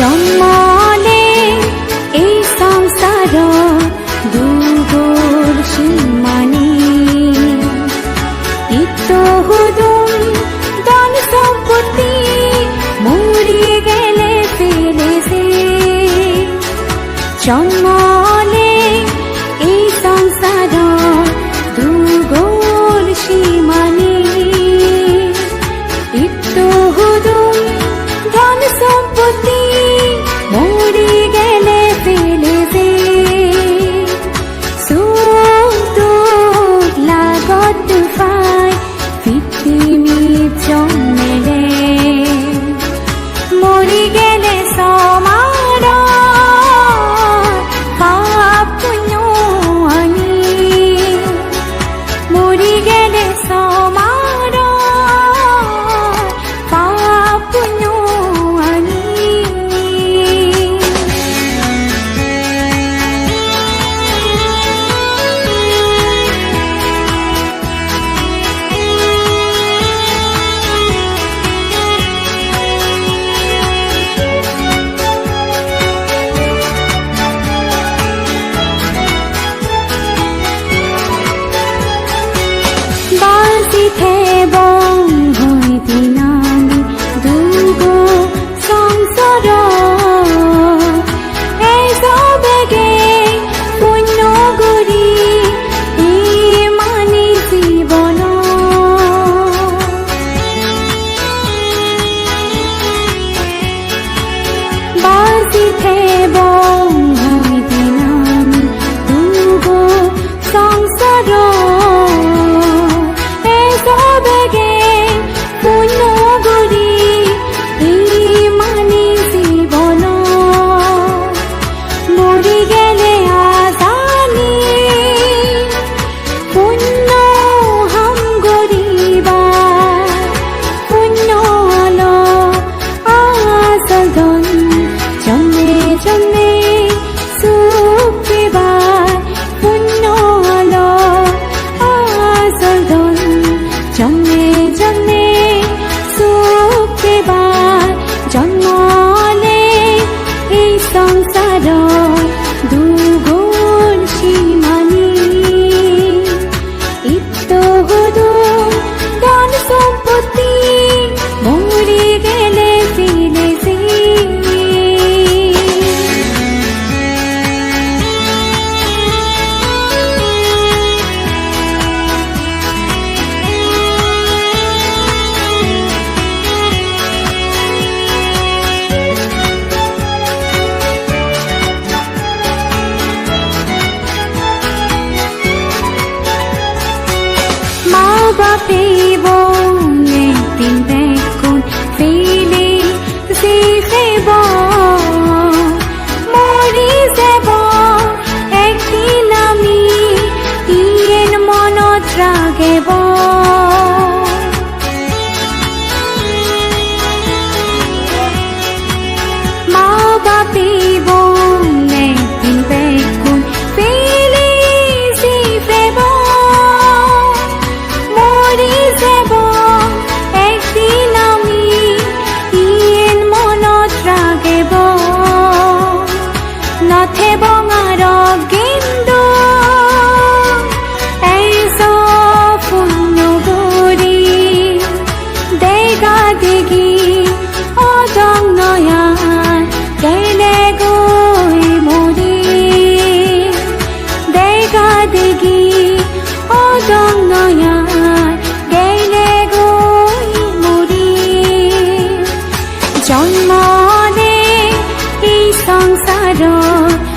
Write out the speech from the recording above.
সম্মানে এই সংসার দুগোর সম্মানে নিত্য হুদুম দন সম্পত্তি মরিয়ে গেলে ফেলে সে সম্মানে এই সংসার লিখে বা কারণ be লেগি অদম নয়ায় গেলে গই মরি জন্মনে এই সংসারত